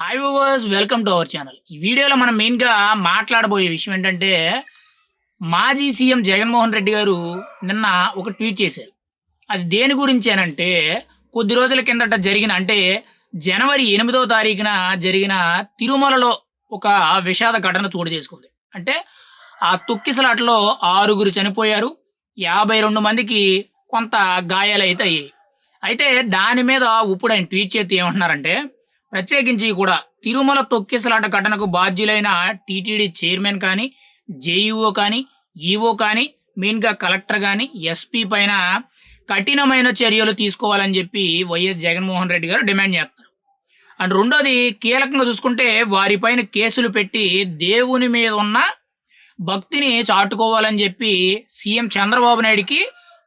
Hi viewers welcome to our channel ఈ వీడియోలో మనం మెయిన్గా మాట్లాడబోయే విషయం ఏంటంటే మాజీ సీఎం జగన్మోహన్ రెడ్డి గారు నిన్న ఒక ట్వీట్ చేశారు. అది దేని గురించి అనంటే కొద్ది రోజుల కిందట జరిగిన అంటే జనవరి ఎనిమిదో తారీఖున జరిగిన తిరుమలలో ఒక విషాద ఘటన చోటు చేసుకుంది. అంటే ఆ తొక్కిసలాటలో ఆరుగురు చనిపోయారు. యాభై రెండు మందికి కొంత గాయాలు అయితే అయ్యాయి. అయితే దాని మీద ఇప్పుడు ఆయన ట్వీట్ చేస్తే ఏమంటున్నారంటే ప్రత్యేకించి కూడా తిరుమల తొక్కిసలాట ఘటనకు బాధ్యులైన టీటీడీ చైర్మన్ కానీ జేఈఓ కానీ ఈఓ కానీ మెయిన్గా కలెక్టర్ కానీ ఎస్పీ పైన కఠినమైన చర్యలు తీసుకోవాలని చెప్పి వైఎస్ జగన్మోహన్ రెడ్డి గారు డిమాండ్ చేస్తారు. అండ్ రెండోది కీలకంగా చూసుకుంటే వారిపైన కేసులు పెట్టి దేవుని మీద ఉన్న భక్తిని చాటుకోవాలని చెప్పి సీఎం చంద్రబాబు నాయుడికి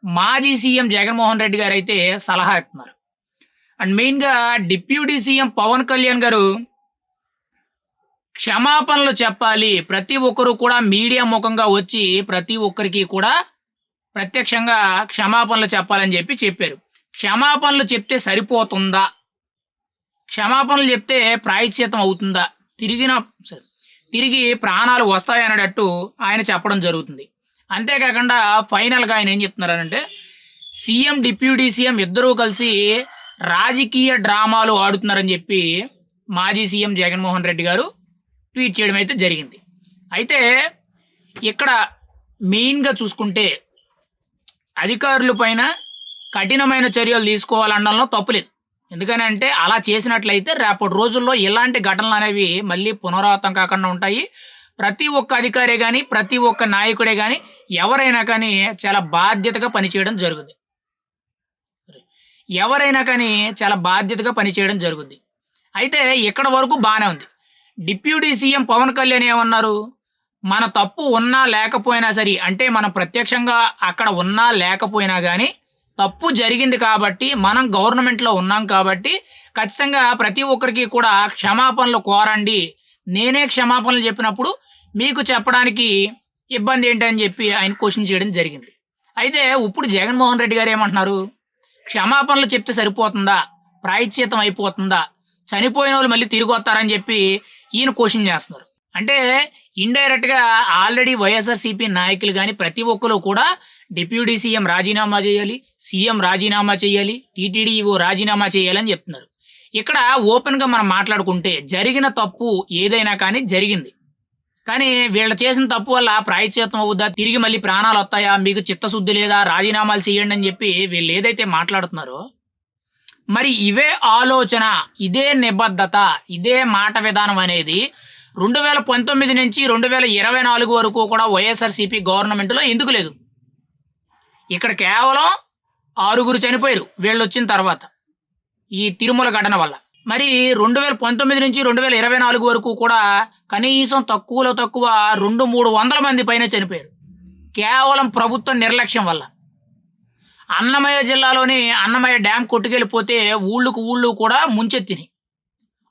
మాజీ సీఎం జగన్మోహన్ రెడ్డి గారు అయితే సలహా ఇస్తున్నారు. అండ్ మెయిన్గా డిప్యూటీ సీఎం పవన్ కళ్యాణ్ గారు క్షమాపణలు చెప్పాలి. ప్రతి ఒక్కరు కూడా మీడియా ముఖంగా వచ్చి ప్రతి ఒక్కరికి కూడా ప్రత్యక్షంగా క్షమాపణలు చెప్పాలని చెప్పి చెప్పారు. క్షమాపణలు చెప్తే సరిపోతుందా? క్షమాపణలు చెప్తే ప్రాయశ్చితం అవుతుందా? తిరిగిన సరే, తిరిగి ప్రాణాలు వస్తాయనేటట్టు ఆయన చెప్పడం జరుగుతుంది. అంతేకాకుండా ఫైనల్గా ఆయన ఏం చెప్తున్నారంటే సీఎం డిప్యూటీ సీఎం ఇద్దరూ కలిసి రాజకీయ డ్రామాలు ఆడుతున్నారని చెప్పి మాజీ సీఎం జగన్మోహన్ రెడ్డి గారు ట్వీట్ చేయడం అయితే జరిగింది. అయితే ఇక్కడ మెయిన్గా చూసుకుంటే అధికారుల పైన కఠినమైన చర్యలు తీసుకోవాలనడంలో తప్పులేదు ఎందుకని అంటే అలా చేసినట్లయితే రేపటి రోజుల్లో ఇలాంటి ఘటనలు అనేవి మళ్ళీ పునరావృతం కాకుండా ఉంటాయి. ప్రతి ఒక్క అధికారే కానీ ప్రతి ఒక్క నాయకుడే కానీ ఎవరైనా కానీ చాలా బాధ్యతగా పనిచేయడం జరుగుతుంది ఎవరైనా కానీ చాలా బాధ్యతగా పనిచేయడం జరుగుద్ది. అయితే ఇక్కడ వరకు బాగానే ఉంది. డిప్యూటీ సీఎం పవన్ కళ్యాణ్ ఏమన్నారు? మన తప్పు ఉన్నా లేకపోయినా సరే అంటే మనం ప్రత్యక్షంగా అక్కడ ఉన్నా లేకపోయినా కానీ తప్పు జరిగింది కాబట్టి మనం గవర్నమెంట్లో ఉన్నాం కాబట్టి ఖచ్చితంగా ప్రతి ఒక్కరికి కూడా క్షమాపణలు కోరండి. నేనే క్షమాపణలు చెప్పినప్పుడు మీకు చెప్పడానికి ఇబ్బంది ఏంటని చెప్పి ఆయన క్వశ్చన్ చేయడం జరిగింది. అయితే ఇప్పుడు జగన్మోహన్ రెడ్డి గారు ఏమంటున్నారు? క్షమాపణలు చెప్తే సరిపోతుందా? ప్రాయశ్చితం అయిపోతుందా? చనిపోయిన వాళ్ళు మళ్ళీ తిరిగి వస్తారని చెప్పి ఈయన క్వశ్చన్ చేస్తున్నారు. అంటే ఇండైరెక్ట్గా ఆల్రెడీ వైఎస్ఆర్సీపీ నాయకులు కానీ ప్రతి ఒక్కరు కూడా డిప్యూటీ సీఎం రాజీనామా చేయాలి సీఎం రాజీనామా చేయాలి టీటీడీఓ రాజీనామా చేయాలని చెప్తున్నారు. ఇక్కడ ఓపెన్గా మనం మాట్లాడుకుంటే జరిగిన తప్పు ఏదైనా కానీ జరిగింది. కానీ వీళ్ళు చేసిన తప్పు వల్ల ప్రాయశ్చిత్తం అవుద్దా? తిరిగి మళ్ళీ ప్రాణాలు వస్తాయా? మీకు చిత్తశుద్ధి లేదా? రాజీనామాలు చేయండి అని చెప్పి వీళ్ళు ఏదైతే మాట్లాడుతున్నారో మరి ఇవే ఆలోచన ఇదే నిబద్ధత ఇదే మాట విధానం అనేది రెండు వేల పంతొమ్మిది నుంచి రెండు వేల ఇరవై నాలుగు వరకు కూడా వైఎస్ఆర్సీపీ గవర్నమెంట్లో ఎందుకు లేదు? ఇక్కడ కేవలం ఆరుగురు చనిపోయారు వీళ్ళు వచ్చిన తర్వాత. ఈ తిరుమల ఘటన వల్ల. మరి రెండు వేల పంతొమ్మిది నుంచి రెండు వేల ఇరవై నాలుగు వరకు కూడా కనీసం తక్కువలో తక్కువ రెండు మూడు వందల మంది పైన చనిపోయారు. కేవలం ప్రభుత్వ నిర్లక్ష్యం వల్ల. అన్నమయ్య జిల్లాలోని అన్నమయ్య డ్యామ్ కొట్టుకెళ్ళిపోతే ఊళ్ళకు ఊళ్ళు కూడా ముంచెత్తినాయి.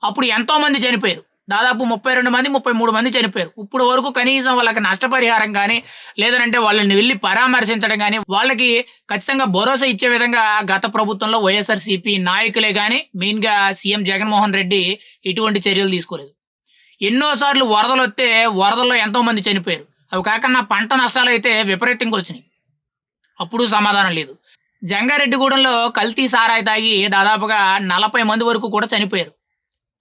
అప్పుడు ఎంతో మంది చనిపోయారు. దాదాపు ముప్పై రెండు మంది ముప్పై మూడు మంది చనిపోయారు. ఇప్పుడు వరకు కనీసం వాళ్ళకి నష్టపరిహారం కానీ లేదంటే వాళ్ళని వెళ్ళి పరామర్శించడం కానీ వాళ్ళకి ఖచ్చితంగా భరోసా ఇచ్చే విధంగా గత ప్రభుత్వంలో వైఎస్ఆర్సీపీ నాయకులే కానీ మెయిన్గా సీఎం జగన్మోహన్ రెడ్డి ఎటువంటి చర్యలు తీసుకోలేదు. ఎన్నోసార్లు వరదలు వస్తే వరదల్లో ఎంతో మంది చనిపోయారు. అవి కాకుండా పంట నష్టాలు అయితే విపరీతంగా వచ్చినాయి. అప్పుడు సమాధానం లేదు. జంగారెడ్డిగూడెంలో కల్తీ సారాయి తాగి దాదాపుగా నలభై మంది వరకు కూడా చనిపోయారు.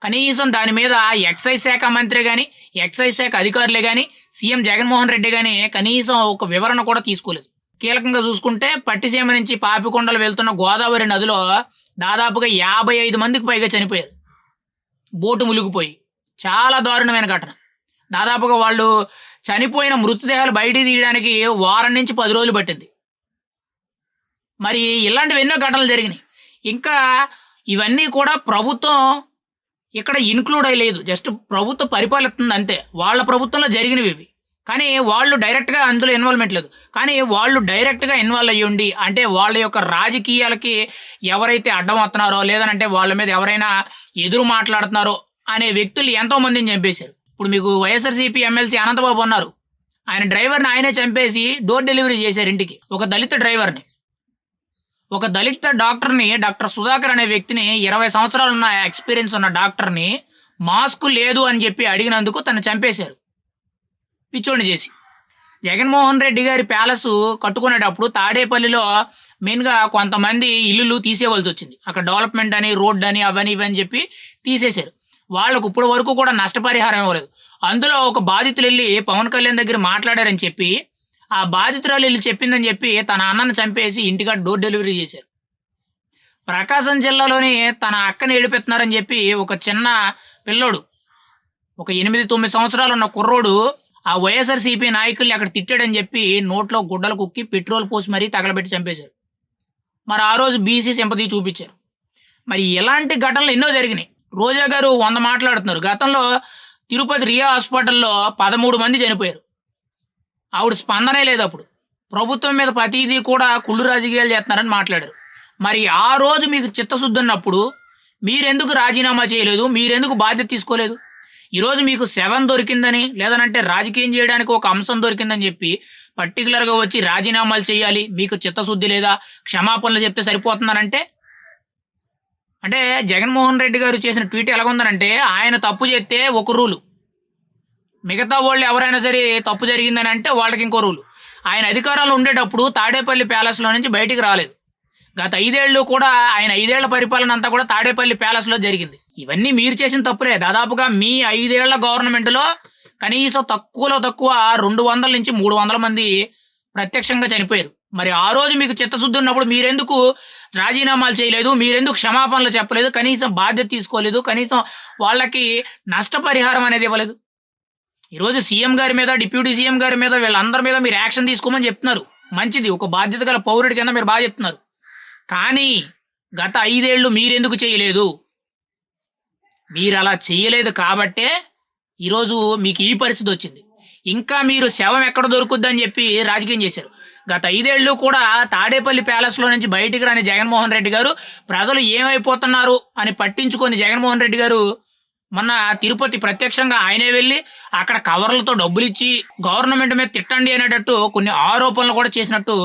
కనీసం దాని మీద ఎక్సైజ్ శాఖ మంత్రి కానీ ఎక్సైజ్ శాఖ అధికారులే కానీ సీఎం జగన్మోహన్ రెడ్డి కానీ కనీసం ఒక వివరణ కూడా తీసుకోలేదు. కీలకంగా చూసుకుంటే పట్టిసీమ నుంచి పాపికొండలు వెళ్తున్న గోదావరి నదిలో దాదాపుగా యాభై ఐదు మందికి పైగా చనిపోయారు. బోటు ములిగిపోయి చాలా దారుణమైన ఘటన. దాదాపుగా వాళ్ళు చనిపోయిన మృతదేహాలు బయటికి తీయడానికి వారం నుంచి పది రోజులు పట్టింది. మరి ఇలాంటివి ఎన్నో ఘటనలు జరిగినాయి. ఇంకా ఇవన్నీ కూడా ప్రభుత్వం ఇక్కడ ఇన్క్లూడ్ అయ్యలేదు జస్ట్ ప్రభుత్వ పరిపాలిస్తుంది అంతే. వాళ్ళ ప్రభుత్వంలో జరిగినవి ఇవి. కానీ వాళ్ళు డైరెక్ట్గా అందులో ఇన్వాల్వ్మెంట్ లేదు. కానీ వాళ్ళు డైరెక్ట్గా ఇన్వాల్వ్ అయ్యి ఉండి అంటే వాళ్ళ యొక్క రాజకీయాలకి ఎవరైతే అడ్డం వస్తున్నారో లేదనంటే వాళ్ళ మీద ఎవరైనా ఎదురు మాట్లాడుతున్నారో అనే వ్యక్తులు ఎంతో మందిని చంపేశారు. ఇప్పుడు మీకు వైఎస్ఆర్సీపీ ఎమ్మెల్సీ అనంతబాబు ఉన్నారు. ఆయన డ్రైవర్ని ఆయనే చంపేసి డోర్ డెలివరీ చేశారు ఇంటికి. ఒక దళిత డ్రైవర్ని. ఒక దళిత డాక్టర్ని డాక్టర్ సుధాకర్ అనే వ్యక్తిని ఇరవై సంవత్సరాలు ఉన్న ఎక్స్పీరియన్స్ ఉన్న డాక్టర్ని మాస్క్ లేదు అని చెప్పి అడిగినందుకు తను చంపేశారు. పిచ్చోడిని చేసి. జగన్మోహన్ రెడ్డి గారి ప్యాలెస్ కట్టుకునేటప్పుడు తాడేపల్లిలో మెయిన్గా కొంతమంది ఇల్లులు తీసేయవలసి వచ్చింది. అక్కడ డెవలప్మెంట్ అని రోడ్ అని అవని ఇవని చెప్పి తీసేశారు. వాళ్ళకు ఇప్పటి వరకు కూడా నష్టపరిహారం ఇవ్వలేదు. అందులో ఒక బాధితులు వెళ్ళి పవన్ కళ్యాణ్ దగ్గర మాట్లాడారని చెప్పి ఆ బాధితురాలు వెళ్ళి చెప్పిందని చెప్పి తన అన్నను చంపేసి ఇంటికాడ డోర్ డెలివరీ చేశారు. ప్రకాశం జిల్లాలోని తన అక్కని ఏడిపెత్తున్నారని చెప్పి ఒక చిన్న పిల్లోడు ఒక ఎనిమిది తొమ్మిది సంవత్సరాలు ఉన్న కుర్రోడు ఆ వైఎస్ఆర్సీపీ నాయకుల్ని అక్కడ తిట్టాడని చెప్పి నోట్లో గుడ్డలు కుక్కి పెట్రోల్ పోసి మరీ తగలబెట్టి చంపేశారు. మరి ఆ రోజు బీసీ సింపతి చూపించారు. మరి ఇలాంటి ఘటనలు ఎన్నో జరిగినాయి. రోజా గారు వంద మాట్లాడుతున్నారు. గతంలో తిరుపతి రియా హాస్పిటల్లో పదమూడు మంది చనిపోయారు. ఆవిడ స్పందనే లేదు అప్పుడు. ప్రభుత్వం మీద ప్రతిదీ కూడా కుళ్ళు రాజకీయాలు చేస్తున్నారని మాట్లాడారు. మరి ఆ రోజు మీకు చిత్తశుద్ధి ఉన్నప్పుడు మీరెందుకు రాజీనామా చేయలేదు? మీరెందుకు బాధ్యత తీసుకోలేదు? ఈరోజు మీకు సెవెన్ దొరికిందని లేదనంటే రాజకీయం చేయడానికి ఒక అంశం దొరికిందని చెప్పి పర్టికులర్గా వచ్చి రాజీనామాలు చేయాలి మీకు చిత్తశుద్ధి లేదా? క్షమాపణలు చెప్తే సరిపోతున్నారంటే? అంటే జగన్మోహన్ రెడ్డి గారు చేసిన ట్వీట్ ఎలాగుందనంటే ఆయన తప్పు చేస్తే ఒక రూలు. మిగతా వాళ్ళు ఎవరైనా సరే తప్పు జరిగిందని అంటే వాళ్ళకి ఇంకో రూలు. ఆయన అధికారంలో ఉండేటప్పుడు తాడేపల్లి ప్యాలెస్లో నుంచి బయటికి రాలేదు. గత ఐదేళ్ళు కూడా ఆయన ఐదేళ్ళ పరిపాలన అంతా కూడా తాడేపల్లి ప్యాలెస్లో జరిగింది. ఇవన్నీ మీరు చేసిన తప్పులే. దాదాపుగా మీ ఐదేళ్ళ గవర్నమెంట్లో కనీసం తక్కువలో తక్కువ రెండు వందల నుంచి మూడు వందల మంది ప్రత్యక్షంగా చనిపోయారు. మరి ఆ రోజు మీకు చిత్తశుద్ధి ఉన్నప్పుడు మీరెందుకు రాజీనామాలు చేయలేదు? మీరెందుకు క్షమాపణలు చెప్పలేదు? కనీసం బాధ్యత తీసుకోలేదు? కనీసం వాళ్ళకి నష్టపరిహారం అనేది ఇవ్వలేదు? ఈరోజు సీఎం గారి మీద డిప్యూటీ సీఎం గారి మీద వీళ్ళందరి మీద మీరు యాక్షన్ తీసుకోమని చెప్తున్నారు. మంచిది. ఒక బాధ్యత గల పౌరుడి కింద మీరు బాగా చెప్తున్నారు. కానీ గత ఐదేళ్ళు మీరెందుకు చేయలేదు? మీరు అలా చేయలేదు కాబట్టే ఈరోజు మీకు ఈ పరిస్థితి వచ్చింది. ఇంకా మీరు శవం ఎక్కడ దొరుకుద్దని చెప్పి రాజకీయం చేశారు. గత ఐదేళ్ళు కూడా తాడేపల్లి ప్యాలెస్లో నుంచి బయటికి రాని జగన్మోహన్ రెడ్డి గారు ప్రజలు ఏమైపోతున్నారు అని పట్టించుకొని జగన్మోహన్ రెడ్డి గారు మొన్న తిరుపతి ప్రత్యక్షంగా ఆయనే వెళ్ళి అక్కడ కవర్లతో డబ్బులు ఇచ్చి గవర్నమెంట్ మీద తిట్టండి అనేటట్టు కొన్ని ఆరోపణలు కూడా చేసినట్టు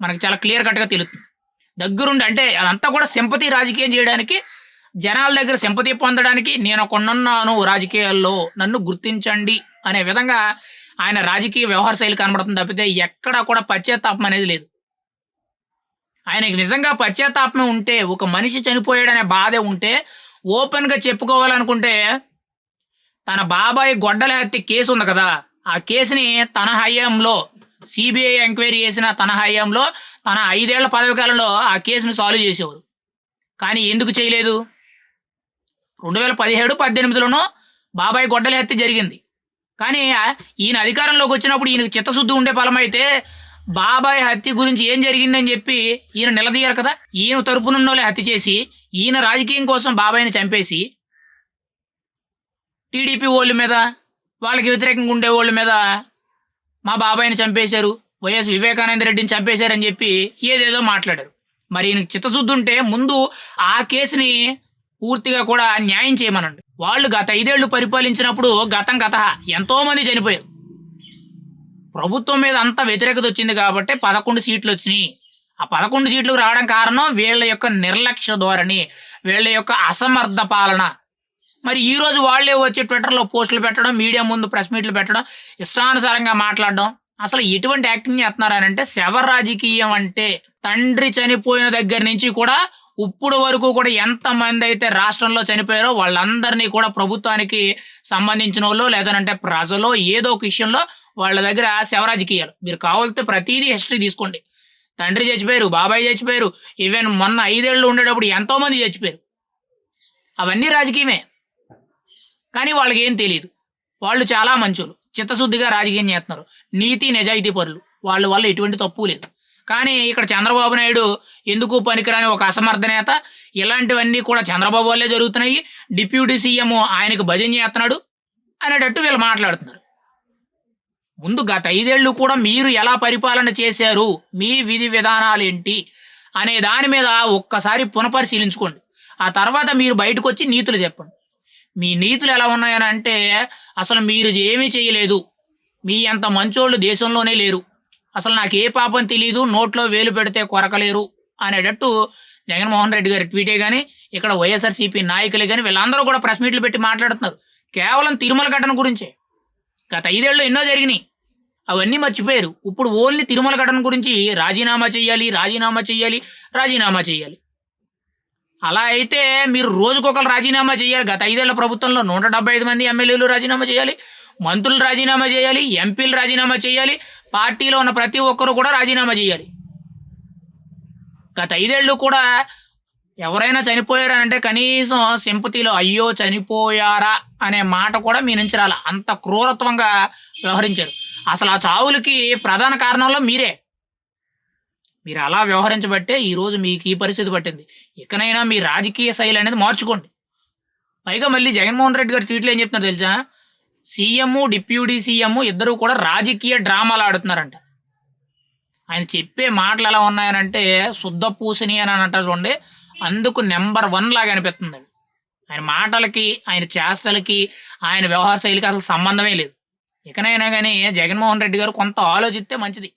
మనకి చాలా క్లియర్ కట్గా తెలుస్తుంది. దగ్గరుండి అంటే అదంతా కూడా సింపతి రాజకీయం చేయడానికి జనాల దగ్గర సింపతి పొందడానికి నేను కొన్నున్నాను రాజకీయాల్లో నన్ను గుర్తించండి అనే విధంగా ఆయన రాజకీయ వ్యవహార శైలి కనబడుతుంది తప్పితే ఎక్కడా కూడా పశ్చాత్తాపం అనేది లేదు. ఆయనకి నిజంగా పశ్చాత్తాపం ఉంటే ఒక మనిషి చనిపోయాడనే బాధే ఉంటే ఓపెన్గా చెప్పుకోవాలనుకుంటే తన బాబాయ్ గొడ్డల హత్య కేసు ఉంది కదా ఆ కేసుని తన హయాంలో సిబిఐ ఎంక్వైరీ చేసిన తన హయాంలో తన ఐదేళ్ళ పదవికాలంలో ఆ కేసును సాల్వ్ చేసేవారు. కానీ ఎందుకు చేయలేదు? రెండు వేల పదిహేడు పద్దెనిమిదిలోనూ బాబాయ్ గొడ్డల హత్య జరిగింది. కానీ ఈయన అధికారంలోకి వచ్చినప్పుడు ఈయనకు చిత్తశుద్ధి ఉండే ఫలమైతే బాబాయ్ హత్య గురించి ఏం జరిగిందని చెప్పి ఈయన నిలదీయరు కదా. ఈయన తరపునున్నోళ్ళే హత్య చేసి ఈయన రాజకీయం కోసం బాబాయ్ని చంపేసి టీడీపీ వాళ్ళ మీద వాళ్ళకి వ్యతిరేకంగా ఉండే వాళ్ళ మీద మా బాబాయ్ని చంపేశారు వైఎస్ వివేకానంద రెడ్డిని చంపేశారని చెప్పి ఏదేదో మాట్లాడారు. మరి ఈయనకి చిత్తశుద్ధి ఉంటే ముందు ఆ కేసుని పూర్తిగా కూడా న్యాయం చేయమనండి. వాళ్ళు గత ఐదేళ్ళు పరిపాలించినప్పుడు గతం గత ఎంతో మంది చనిపోయారు. ప్రభుత్వం మీద అంత వ్యతిరేకత వచ్చింది కాబట్టి పదకొండు సీట్లు వచ్చినాయి. ఆ పదకొండు సీట్లకు రావడం కారణం వీళ్ళ యొక్క నిర్లక్ష్య ధోరణి వీళ్ళ యొక్క అసమర్థ పాలన. మరి ఈరోజు వాళ్ళే వచ్చి ట్విట్టర్లో పోస్టులు పెట్టడం మీడియా ముందు ప్రెస్ మీట్లు పెట్టడం ఇష్టానుసారంగా మాట్లాడడం. అసలు ఎటువంటి యాక్టింగ్ చేస్తున్నారనంటే శవ రాజకీయం అంటే తండ్రి చనిపోయిన దగ్గర నుంచి కూడా ఇప్పుడు వరకు కూడా ఎంతమంది అయితే రాష్ట్రంలో చనిపోయారో వాళ్ళందరినీ కూడా ప్రభుత్వానికి సంబంధించిన వాళ్ళు లేదనంటే ప్రజలు ఏదో ఒక విషయంలో వాళ్ళ దగ్గర శవరాజకీయాలు మీరు కావాలితే ప్రతిదీ హిస్టరీ తీసుకోండి. తండ్రి చచ్చిపోయారు బాబాయ్ చచ్చిపోయారు ఈవెన్ మొన్న ఐదేళ్ళు ఉండేటప్పుడు ఎంతోమంది చచ్చిపోయారు. అవన్నీ రాజకీయమే. కానీ వాళ్ళకి ఏం తెలియదు వాళ్ళు చాలా మంచోళ్ళు. చిత్తశుద్ధిగా రాజకీయం చేస్తున్నారు. నీతి నిజాయితీ పరులు. వాళ్ళ వల్ల ఎటువంటి తప్పు లేదు. కానీ ఇక్కడ చంద్రబాబు నాయుడు ఎందుకు పనికిరాని ఒక అసమర్థ నేత? ఇలాంటివన్నీ కూడా చంద్రబాబు వల్లే జరుగుతున్నాయి. డిప్యూటీ సీఎం ఆయనకు భజన చేస్తున్నాడు అనేటట్టు వీళ్ళు మాట్లాడుతున్నారు. ముందు గత ఐదేళ్ళు కూడా మీరు ఎలా పరిపాలన చేశారు? మీ విధి విధానాలు ఏంటి? అనే దాని మీద ఒక్కసారి పునఃపరిశీలించుకోండి. ఆ తర్వాత మీరు బయటకు వచ్చి నీతులు చెప్పండి. మీ నీతులు ఎలా ఉన్నాయని అంటే అసలు మీరు ఏమీ చేయలేదు. మీ అంత మంచోళ్ళు దేశంలోనే లేరు. అసలు నాకు ఏ పాపం తెలియదు నోట్లో వేలు పెడితే కొరకలేరు అనేటట్టు జగన్మోహన్ రెడ్డి గారి ట్వీటే కానీ ఇక్కడ వైఎస్ఆర్సీపీ నాయకులే కానీ వీళ్ళందరూ కూడా ప్రెస్ మీట్లు పెట్టి మాట్లాడుతున్నారు. కేవలం తిరుమల ఘటన గురించే. గత ఐదేళ్ళు ఎన్నో జరిగినాయి. అవన్నీ మర్చిపోయారు. ఇప్పుడు ఓన్లీ తిరుమల ఘటన గురించి రాజీనామా చేయాలి రాజీనామా చేయాలి రాజీనామా చేయాలి అలా అయితే మీరు రోజుకొకరు రాజీనామా చేయాలి గత ఐదేళ్ళ ప్రభుత్వంలో నూట డెబ్బై ఐదు మంది ఎమ్మెల్యేలు రాజీనామా చేయాలి మంత్రులు రాజీనామా చేయాలి ఎంపీలు రాజీనామా చేయాలి పార్టీలో ఉన్న ప్రతి ఒక్కరు కూడా రాజీనామా చేయాలి. గత ఐదేళ్ళు కూడా ఎవరైనా చనిపోయారు అంటే కనీసం సింపతిలో అయ్యో చనిపోయారా అనే మాట కూడా మీ నుంచి రాల. అంత క్రూరత్వంగా వ్యవహరించారు. అసలు ఆ చావులకి ప్రధాన కారణంలో మీరే. మీరు అలా వ్యవహరించబట్టే ఈరోజు మీకు ఈ పరిస్థితి పట్టింది. ఇకనైనా మీ రాజకీయ శైలి అనేది మార్చుకోండి. పైగా మళ్ళీ జగన్మోహన్ రెడ్డి గారు ట్వీట్లు ఏం చెప్తున్నారు తెలుసా? సీఎం డిప్యూటీ సీఎం ఇద్దరు కూడా రాజకీయ డ్రామాలు ఆడుతున్నారంట. ఆయన చెప్పే మాటలు ఎలా ఉన్నాయనంటే శుద్ధ పూసని అని అంటారు చూడండి. అందుకు నెంబర్ వన్ లాగా అనిపిస్తుంది. ఆయన మాటలకి ఆయన చేష్టలకి ఆయన వ్యవహార శైలికి అసలు సంబంధమే లేదు. ఇకనైనా కానీ జగన్మోహన్ రెడ్డి గారు కొంత ఆలోచిస్తే మంచిది.